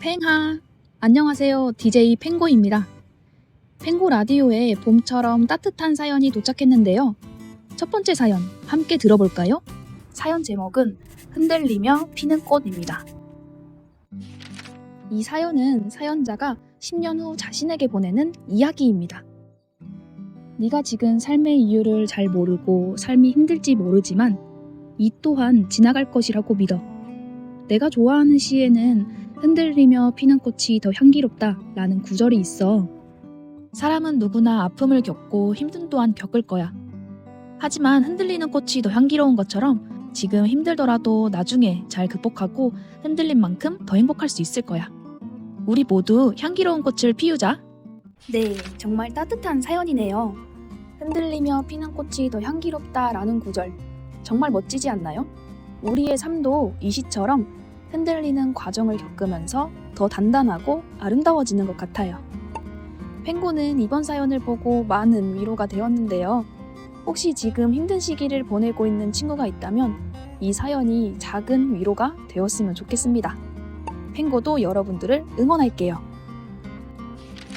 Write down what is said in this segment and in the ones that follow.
팽하 안녕하세요. DJ 팽고입니다. 팽고 라디오에 봄처럼 따뜻한 사연이 도착했는데요. 첫 번째 사연 함께 들어볼까요? 사연 제목은 흔들리며 피는 꽃입니다. 이 사연은 사연자가 10년 후 자신에게 보내는 이야기입니다 네가 지금 삶의 이유를 잘 모르고 삶이 힘들지 모르지만 이 또한 지나갈 것이라고 믿어. 내가 좋아하는 시에는 흔들리며 피는 꽃이 더 향기롭다 라는 구절이 있어. 사람은 누구나 아픔을 겪고 힘든 또한 겪을 거야. 하지만 흔들리는 꽃이 더 향기로운 것처럼 지금 힘들더라도 나중에 잘 극복하고 흔들린 만큼 더 행복할 수 있을 거야. 우리 모두 향기로운 꽃을 피우자. 네, 정말 따뜻한 사연이네요. 흔들리며 피는 꽃이 더 향기롭다 라는 구절. 정말 멋지지 않나요? 우리의 삶도 이 시처럼 흔들리는 과정을 겪으면서 더 단단하고 아름다워지는 것 같아요. 펭고는 이번 사연을 보고 많은 위로가 되었는데요. 혹시 지금 힘든 시기를 보내고 있는 친구가 있다면 이 사연이 작은 위로가 되었으면 좋겠습니다. 펭고도 여러분들을 응원할게요.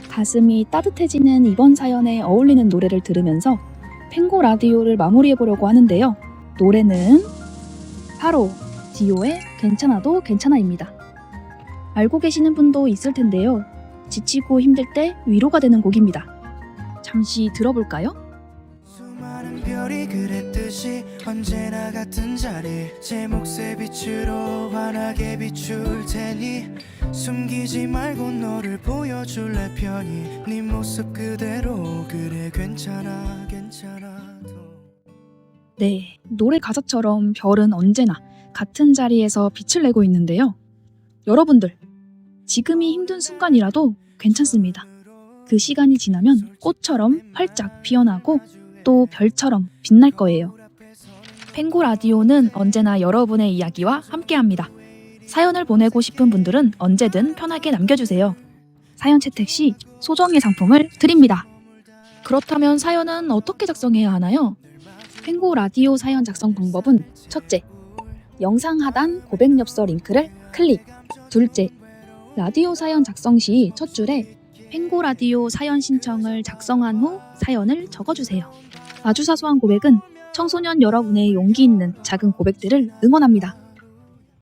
가슴이 따뜻해지는 이번 사연에 어울리는 노래를 들으면서 펭고 라디오를 마무리해 보려고 하는데요. 노래는 바로 디오의 괜찮아도 괜찮아입니다. 알고 계시는 분도 있을 텐데요. 지치고 힘들 때 위로가 되는 곡입니다. 잠시 들어볼까요? 수많은 별이 그랬듯이 언제나 같은 자리 제 몫의 빛으로 환하게 비출 테니 숨기지 말고 너를 보여줄래 편히 네 모습 그대로 그래 괜찮아 괜찮아도 네, 노래 가사처럼 별은 언제나 같은 자리에서 빛을 내고 있는데요. 여러분들, 지금이 힘든 순간이라도 괜찮습니다. 그 시간이 지나면 꽃처럼 활짝 피어나고 또 별처럼 빛날 거예요. pen고 라디오는 언제나 여러분의 이야기와 함께합니다. 사연을 보내고 싶은 분들은 언제든 편하게 남겨주세요. 사연 채택 시 소정의 상품을 드립니다. 그렇다면 사연은 어떻게 작성해야 하나요? pen고 라디오 사연 작성 방법은 첫째, 영상 하단 고백 엽서 링크를 클릭. 둘째, 라디오 사연 작성 시 첫 줄에 pen고 라디오 사연 신청을 작성한 후 사연을 적어주세요. 아주 사소한 고백은 청소년 여러분의 용기 있는 작은 고백들을 응원합니다.